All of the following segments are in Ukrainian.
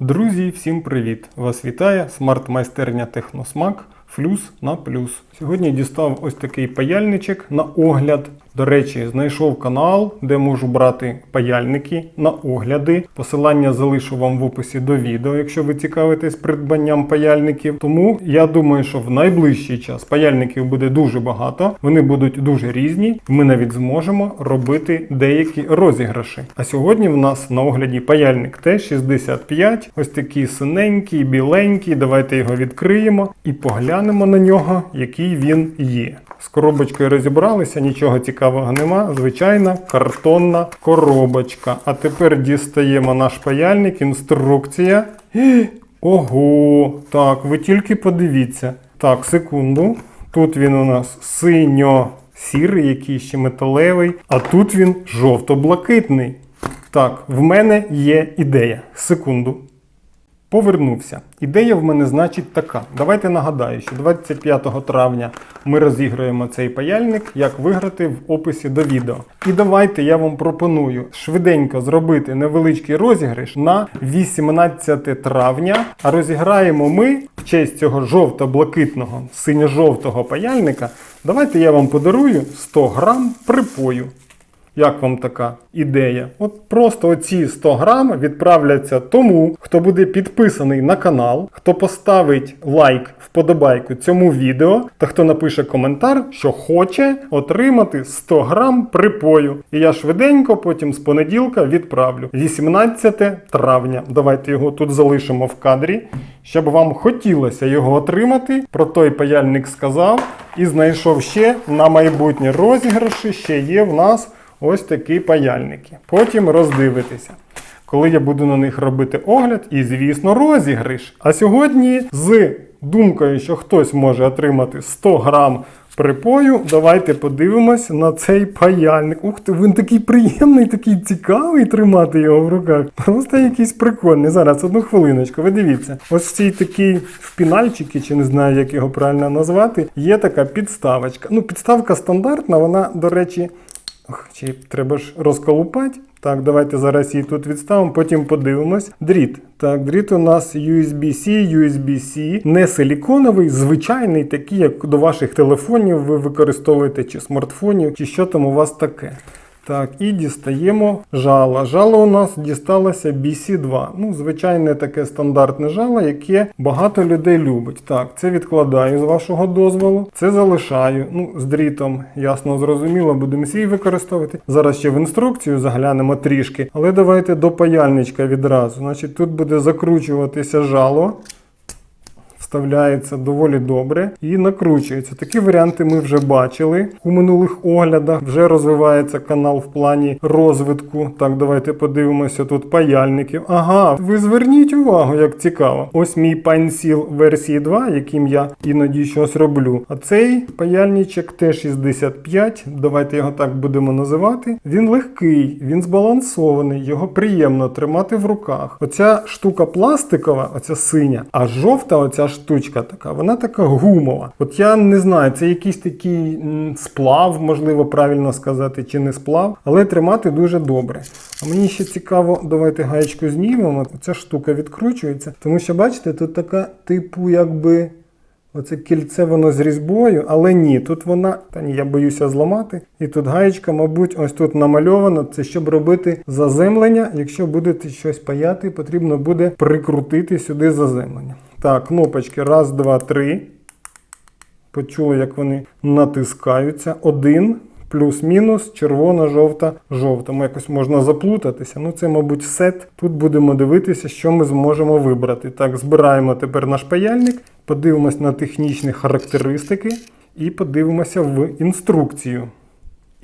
Друзі, всім привіт! Вас вітає смарт-майстерня Техносмак Флюс на плюс. Сьогодні дістав ось такий паяльничок на огляд. До речі, знайшов канал, де можу брати паяльники на огляди. Посилання залишу вам в описі до відео, якщо ви цікавитесь придбанням паяльників. Тому я думаю, що в найближчий час паяльників буде дуже багато, вони будуть дуже різні. Ми навіть зможемо робити деякі розіграші. А сьогодні в нас на огляді паяльник Т-65. Ось такий синенький, біленький. Давайте його відкриємо і поглянемо на нього, який він є. З коробочкою розібралися, нічого цікавого нема. Звичайна картонна коробочка. А тепер дістаємо наш паяльник, інструкція. Ого! Так, ви тільки подивіться. Так, секунду. Тут він у нас синьо-сірий, якийсь ще металевий, а тут він жовто-блакитний. Так, в мене є ідея. Секунду. Повернувся. Ідея в мене значить така. Давайте нагадаю, що 25 травня ми розіграємо цей паяльник, як виграти в описі до відео. І давайте я вам пропоную швиденько зробити невеличкий розіграш на 18 травня. А розіграємо ми в честь цього жовто-блакитного, синьо-жовтого паяльника. Давайте я вам подарую 100 грам припою. Як вам така ідея? От просто оці 100 грам відправляться тому, хто буде підписаний на канал, хто поставить лайк, вподобайку цьому відео, та хто напише коментар, що хоче отримати 100 грам припою. І я швиденько потім з понеділка відправлю. 18 травня. Давайте його тут залишимо в кадрі, щоб вам хотілося його отримати. Про той паяльник сказав і знайшов ще на майбутні розіграші. Ще є в нас ось такі паяльники. Потім роздивитися. Коли я буду на них робити огляд і, звісно, розіграш. А сьогодні з думкою, що хтось може отримати 100 грам припою, давайте подивимось на цей паяльник. Ух ти, він такий приємний, такий цікавий тримати його в руках. Просто якийсь прикольний. Зараз одну хвилиночку, ви дивіться. Ось в цій такій впінальчики, чи не знаю, як його правильно назвати, є така підставочка. Ну, підставка стандартна, вона, до речі. Чи треба ж розколупати. Так, давайте зараз її тут відставимо, потім подивимось. Дріт. Так, дріт у нас USB-C, USB-C, не силіконовий, звичайний, такий, як до ваших телефонів ви використовуєте, чи смартфонів, чи що там у вас таке. Так, і дістаємо жало. Жало у нас дісталося BC2. Ну, звичайне таке стандартне жало, яке багато людей любить. Так, це відкладаю з вашого дозволу. Це залишаю. Ну, з дрітом, ясно, зрозуміло, будемо свій використовувати. Зараз ще в інструкцію заглянемо трішки. Але давайте до паяльничка відразу. Значить, тут буде закручуватися жало. Вставляється доволі добре і накручується. Такі варіанти ми вже бачили у минулих оглядах. Вже розвивається канал в плані розвитку. Так, давайте подивимося тут паяльників. Ага, ви зверніть увагу, як цікаво. Ось мій пенсіл версії 2, яким я іноді щось роблю. А цей паяльничок Т-65, давайте його так будемо називати. Він легкий, він збалансований, його приємно тримати в руках. Оця штука пластикова, оця синя, а жовта, оця штучка така, вона така гумова. От я не знаю, це якийсь такий сплав, можливо, правильно сказати, чи не сплав, але тримати дуже добре. А мені ще цікаво, давайте гаєчку знімемо. Ця штука відкручується, тому що, бачите, тут така, типу, якби. Оце кільце воно з різьбою, але ні, тут вона, та ні, я боюся зламати. І тут гаєчка, мабуть, ось тут намальовано. Це щоб робити заземлення. Якщо будете щось паяти, потрібно буде прикрутити сюди заземлення. Так, кнопочки. Раз, два, три. Почули, як вони натискаються. Один. Плюс-мінус, червона, жовта, жовта. Ми якось можна заплутатися. Ну, це, мабуть, сет. Тут будемо дивитися, що ми зможемо вибрати. Так, збираємо тепер наш паяльник, подивимось на технічні характеристики і подивимося в інструкцію.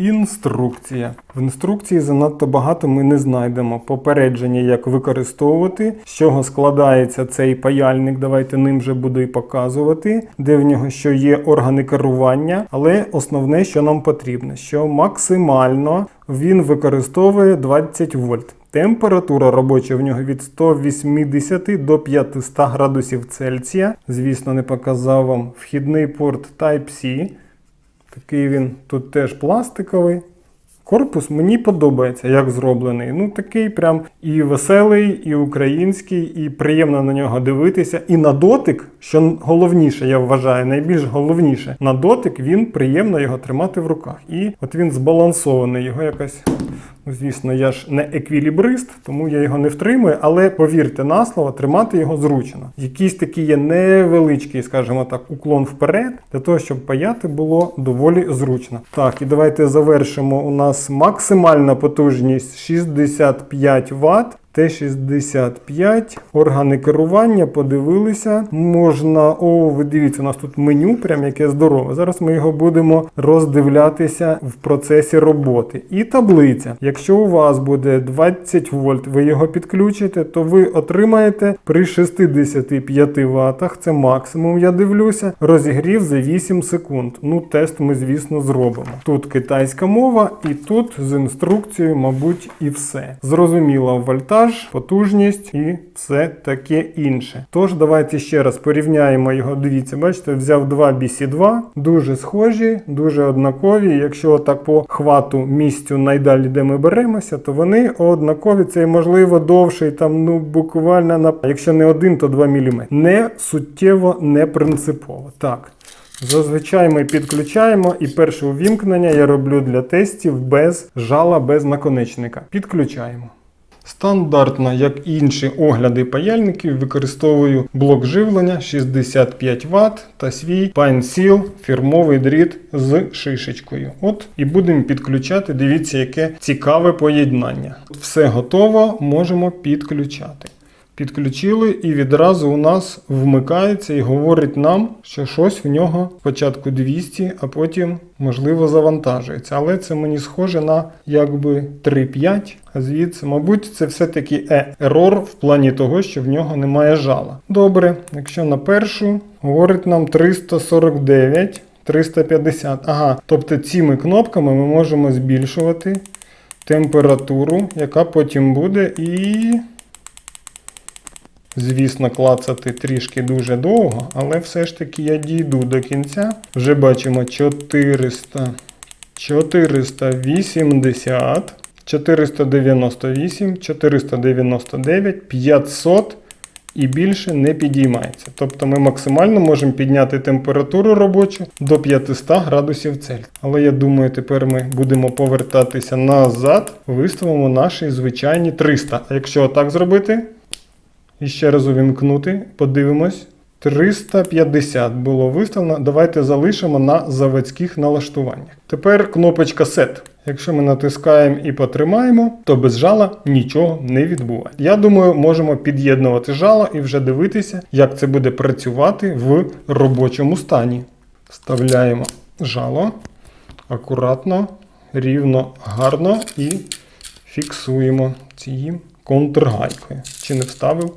Інструкція. В інструкції занадто багато ми не знайдемо. Попередження, як використовувати, з чого складається цей паяльник. Давайте ним вже буду і показувати, де в нього що є органи керування. Але основне, що нам потрібно, що максимально він використовує 20 вольт. Температура робоча в нього від 180 до 500 градусів Цельсія. Звісно, не показав вам вхідний порт Type-C. Такий він тут теж пластиковий. Корпус мені подобається, як зроблений. Ну такий прям і веселий, і український, і приємно на нього дивитися. І на дотик, що головніше, я вважаю, найбільш головніше, на дотик він приємно його тримати в руках. І от він збалансований, його якось. Ну, Звісно, я ж не еквілібрист, тому я його не втримую, але повірте на слово, тримати його зручно. Якийсь такий є невеличкий, скажімо так, уклон вперед, для того, щоб паяти було доволі зручно. Так, і давайте завершимо. У нас максимальна потужність 65 Вт. Т-65, органи керування, подивилися. Можна, о, ви дивіться, у нас тут меню, прям яке здорове. Зараз ми його будемо роздивлятися в процесі роботи. І таблиця. Якщо у вас буде 20 вольт, ви його підключите, то ви отримаєте при 65 ватах, це максимум, я дивлюся, розігрів за 8 секунд. Ну, тест ми, звісно, зробимо. Тут китайська мова, і тут з інструкцією, мабуть, і все. Зрозуміло, вольтаж, потужність і все таке інше. Тож, давайте ще раз порівняємо його. Дивіться, бачите, взяв два BC2, дуже схожі, дуже однакові. Якщо так по хвату місцю найдалі, де ми беремося, то вони однакові. Це можливо довший, там, ну буквально на якщо не один, то 2 мм. Не суттєво, не принципово. Так. Зазвичай ми підключаємо і перше увімкнення я роблю для тестів без жала, без наконечника. Підключаємо. Стандартно, як інші огляди паяльників, використовую блок живлення 65 Вт та свій PineSeal фірмовий дріт з шишечкою. От і будемо підключати. Дивіться, яке цікаве поєднання. Все готово, можемо підключати. Підключили і відразу у нас вмикається і говорить нам, що щось в нього спочатку 200, а потім можливо завантажується. Але це мені схоже на якби 3.5, а звідси, мабуть, це все-таки ерор в плані того, що в нього немає жала. Добре, якщо на першу говорить нам 349. 350. Ага, тобто цими кнопками ми можемо збільшувати температуру, яка потім буде, і Звісно, клацати трішки дуже довго, але все ж таки я дійду до кінця. Вже бачимо 400, 480, 498, 499, 500 і більше не підіймається. Тобто ми максимально можемо підняти температуру робочу до 500 градусів Цельсія. Але я думаю, тепер ми будемо повертатися назад, виставимо наші звичайні 300. А якщо отак зробити. І ще раз увімкнути, подивимось. 350 було виставлено. Давайте залишимо на заводських налаштуваннях. Тепер кнопочка Set. Якщо ми натискаємо і потримаємо, то без жала нічого не відбувається. Я думаю, можемо під'єднувати жало і вже дивитися, як це буде працювати в робочому стані. Вставляємо жало акуратно, рівно, гарно і фіксуємо цією контргайкою. Чи не вставив?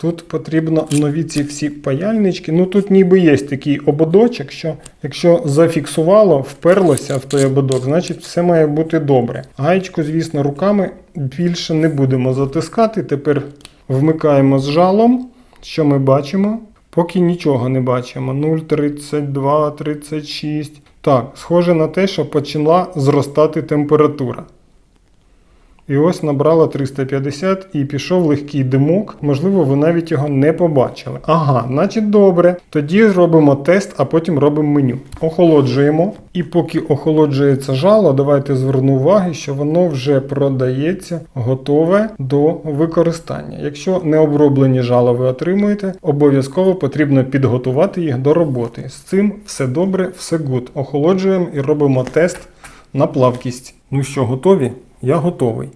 Тут потрібно нові ці всі паяльнички. Ну тут ніби є такий ободочок, що якщо зафіксувало, вперлося в той ободок, значить все має бути добре. Гаєчку, звісно, руками більше не будемо затискати. Тепер вмикаємо з жалом. Що ми бачимо? Поки нічого не бачимо. 0,32, 36. Так, схоже на те, що почала зростати температура. І ось набрала 350 і пішов легкий димок. Можливо, ви навіть його не побачили. Ага, значить добре. Тоді зробимо тест, а потім робимо меню. Охолоджуємо. І поки охолоджується жало, давайте зверну увагу, що воно вже продається готове до використання. Якщо не оброблені жала ви отримуєте, обов'язково потрібно підготувати їх до роботи. З цим все добре, все гуд. Охолоджуємо і робимо тест на плавкість. Ну що, готові? Я готовий.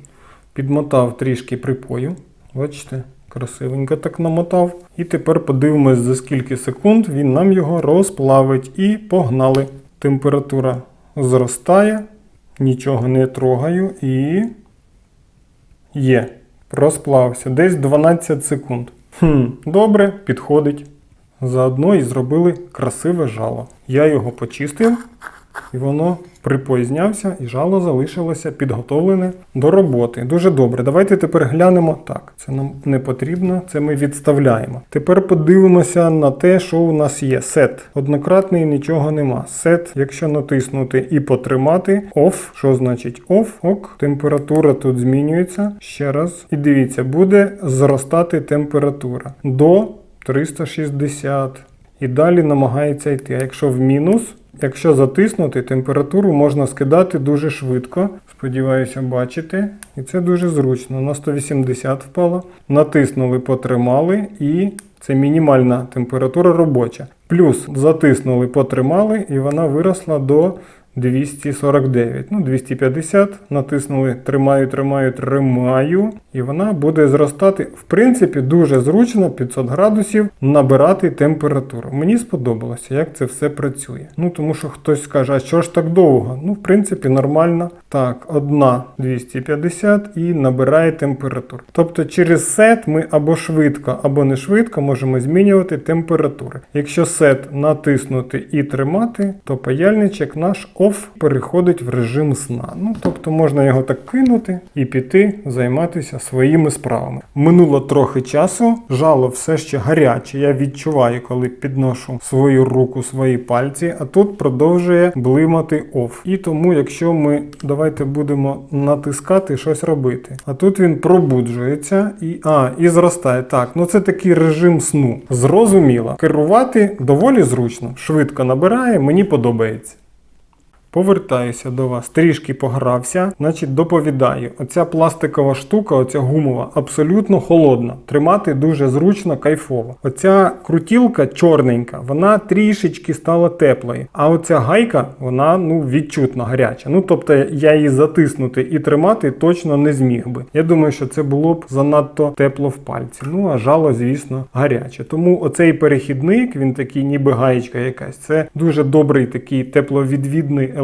Підмотав трішки припою. Бачите, красивенько так намотав. І тепер подивимось, за скільки секунд він нам його розплавить. І погнали. Температура зростає, нічого не трогаю і. Є. Розплавився. Десь 12 секунд. Хм, добре, підходить. Заодно і зробили красиве жало. Я його почистив. І воно припознявся, і жало залишилося підготовлене до роботи. Дуже добре. Давайте тепер глянемо. Так, це нам не потрібно, це ми відставляємо. Тепер подивимося на те, що у нас є. Сет. Однократний нічого нема. Сет, якщо натиснути і потримати, off. Що значить off? Ок. Температура тут змінюється. Ще раз. І дивіться, буде зростати температура до 360. І далі намагається йти. А якщо в мінус, якщо затиснути, температуру можна скидати дуже швидко. Сподіваюся, бачите. І це дуже зручно. На 180 впало. Натиснули, потримали і це мінімальна температура робоча. Плюс затиснули, потримали, і вона виросла до 249. Ну, 250. Натиснули тримаю, тримаю, тримаю. І вона буде зростати. В принципі, дуже зручно 500 градусів набирати температуру. Мені сподобалося, як це все працює. Ну, тому що хтось скаже, а що ж так довго? Ну, в принципі, нормально. Так, одна 250 і набирає температуру. Тобто через сет ми або швидко, або не швидко можемо змінювати температури. Якщо сет натиснути і тримати, то паяльничок наш OFF переходить в режим сна. Ну, тобто можна його так кинути і піти займатися своїми справами. Минуло трохи часу, жало все ще гаряче. Я відчуваю, коли підношу свою руку, свої пальці, а тут продовжує блимати OFF. І тому, якщо ми давайте будемо натискати щось робити. А тут він пробуджується і а, і зростає. Так, ну це такий режим сну. Зрозуміло. Керувати доволі зручно, швидко набирає, мені подобається. Повертаюся до вас, трішки погрався, значить доповідаю. Оця пластикова штука, оця гумова, абсолютно холодна. Тримати дуже зручно, кайфово. Оця крутілка чорненька, вона трішечки стала теплою. А оця гайка, вона ну відчутно гаряча. Ну тобто я її затиснути і тримати точно не зміг би. Я думаю, що це було б занадто тепло в пальці. Ну а жало, звісно, гаряче. Тому оцей перехідник, він такий, ніби гаєчка якась. Це дуже добрий такий тепловідвідний елемент,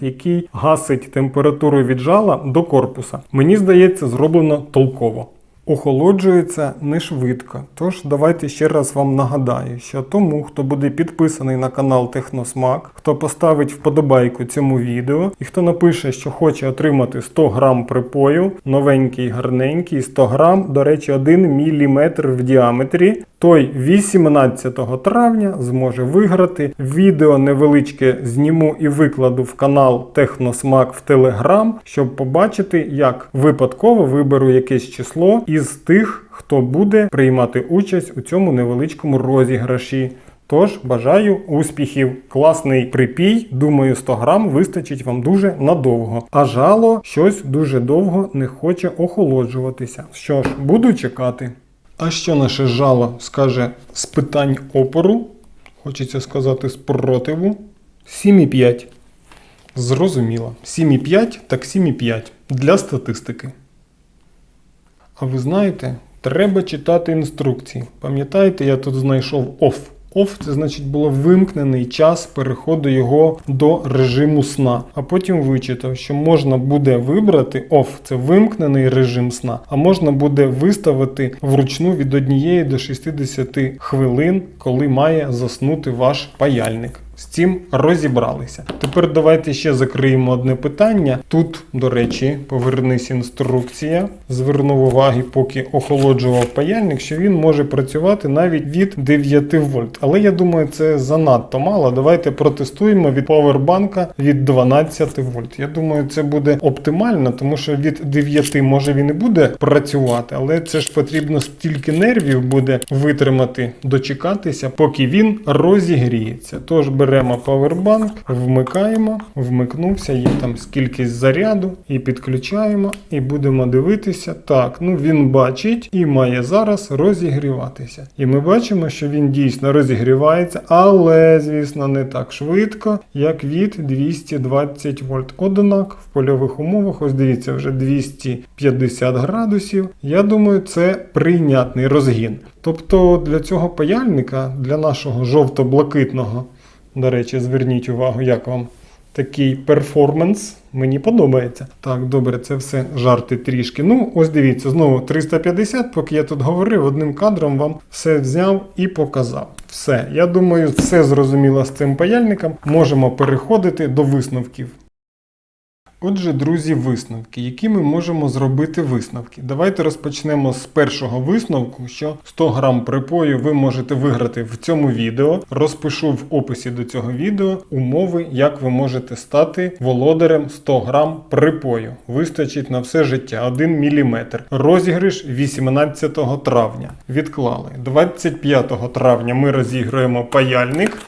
який гасить температуру від жала до корпуса. Мені здається, зроблено толково. Охолоджується не швидко. Тож давайте ще раз вам нагадаю, що тому, хто буде підписаний на канал Техносмак, хто поставить вподобайку цьому відео і хто напише, що хоче отримати 100 грам припою, новенький, гарненький, 100 грам, до речі, 1 мм в діаметрі, той 18 травня зможе виграти. Відео невеличке зніму і викладу в канал Техносмак в Телеграм, щоб побачити, як випадково виберу якесь число із тих, хто буде приймати участь у цьому невеличкому розіграші. Тож бажаю успіхів. Класний припій. Думаю, 100 грам вистачить вам дуже надовго. А жало щось дуже довго не хоче охолоджуватися. Що ж, буду чекати. А що наше жало скаже з питань опору? Хочеться сказати спротиву. 7,5. Зрозуміло. 7,5 так 7,5 для статистики. А ви знаєте, треба читати інструкції. Пам'ятаєте, я тут знайшов OFF. OFF – це значить було вимкнений час переходу його до режиму сна. А потім вичитав, що можна буде вибрати OFF – це вимкнений режим сна, а можна буде виставити вручну від 1 до 60 хвилин, коли має заснути ваш паяльник. З цим розібралися. Тепер давайте ще закриємо одне питання. Тут, до речі, повернись інструкція. Звернув уваги, поки охолоджував паяльник, що він може працювати навіть від 9 вольт. Але я думаю, це занадто мало. Давайте протестуємо від павербанка від 12 вольт. Я думаю, це буде оптимально, тому що від 9 може він і буде працювати, але це ж потрібно стільки нервів буде витримати, дочекатися, поки він розігріється. Тож беремо павербанк, вмикаємо, вмикнувся, є там скількись заряду, і підключаємо, і будемо дивитися. Так, ну він бачить і має зараз розігріватися. І ми бачимо, що він дійсно розігрівається, але, звісно, не так швидко, як від 220 вольт. Однак в польових умовах, ось дивіться, вже 250 градусів. Я думаю, це прийнятний розгін. Тобто для цього паяльника, для нашого жовто-блакитного, до речі, зверніть увагу, як вам такий перформанс. Мені подобається. Так, добре, це все жарти трішки. Ну, ось дивіться, знову 350, поки я тут говорив, одним кадром вам все взяв і показав. Все, я думаю, все зрозуміло з цим паяльником. Можемо переходити до висновків. Отже, друзі, висновки. Які ми можемо зробити висновки? Давайте розпочнемо з першого висновку, що 100 грам припою ви можете виграти в цьому відео. Розпишу в описі до цього відео умови, як ви можете стати володарем 100 грам припою. Вистачить на все життя 1 мм. Розіграш 18 травня. Відклали. 25 травня ми розіграємо паяльник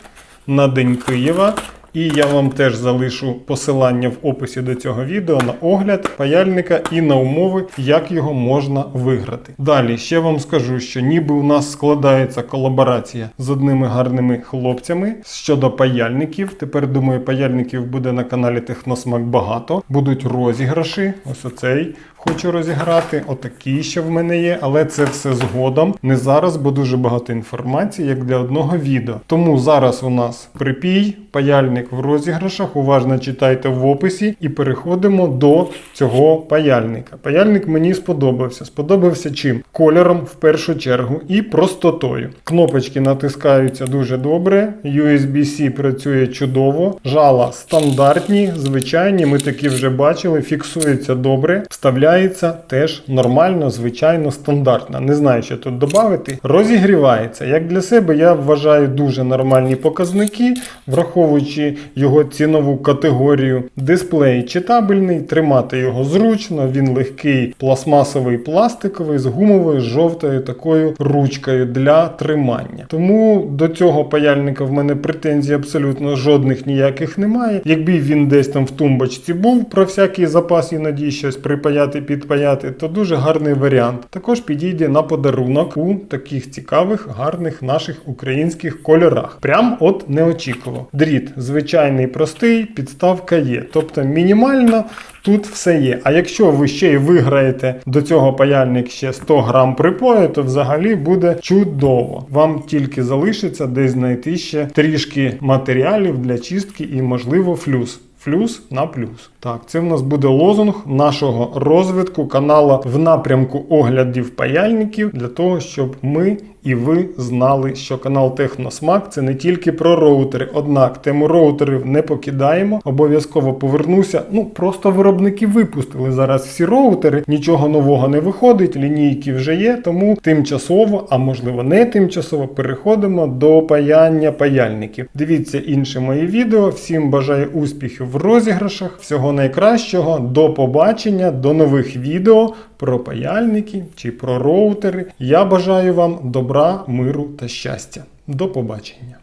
на День Києва. І я вам теж залишу посилання в описі до цього відео на огляд паяльника і на умови, як його можна виграти. Далі ще вам скажу, що ніби у нас складається колаборація з одними гарними хлопцями щодо паяльників. Тепер думаю, паяльників буде на каналі Техносмак багато. Будуть розіграші. Ось оцей хочу розіграти. Отакий ще в мене є, але це все згодом. Не зараз, бо дуже багато інформації, як для одного відео. Тому зараз у нас припій, паяльник в розіграшах. Уважно читайте в описі і переходимо до цього паяльника. Паяльник мені сподобався. Сподобався чим? Кольором в першу чергу і простотою. Кнопочки натискаються дуже добре. USB-C працює чудово. Жала стандартні, звичайні. Ми такі вже бачили. Фіксується добре. Вставляється теж нормально, звичайно, стандартно. Не знаю, що тут додати. Розігрівається. Як для себе, я вважаю дуже нормальні показники, враховуючи його цінову категорію. Дисплей читабельний, тримати його зручно, він легкий, пластмасовий, пластиковий з гумовою жовтою такою ручкою для тримання. Тому до цього паяльника в мене претензій абсолютно жодних ніяких немає. Якби він десь там в тумбочці був про всякий запас іноді щось припаяти, підпаяти, то дуже гарний варіант. Також підійде на подарунок у таких цікавих, гарних наших українських кольорах. Прям от не очікував. Дріт звичайний простий, підставка є. Тобто мінімально тут все є. А якщо ви ще й виграєте до цього паяльник ще 100 грам припою, то взагалі буде чудово. Вам тільки залишиться десь знайти ще трішки матеріалів для чистки і, можливо, флюс. Флюс на плюс. Так, це в нас буде лозунг нашого розвитку канала в напрямку оглядів паяльників для того, щоб ми і ви знали, що канал Техносмак це не тільки про роутери. Однак тему роутерів не покидаємо. Обов'язково повернуся. Ну просто виробники випустили зараз всі роутери, нічого нового не виходить, лінійки вже є. Тому тимчасово, а можливо не тимчасово, переходимо до паяння паяльників. Дивіться інші мої відео. Всім бажаю успіхів в розіграшах. Всього найкращого. До побачення, до нових відео про паяльники чи про роутери. Я бажаю вам добра, миру та щастя. До побачення!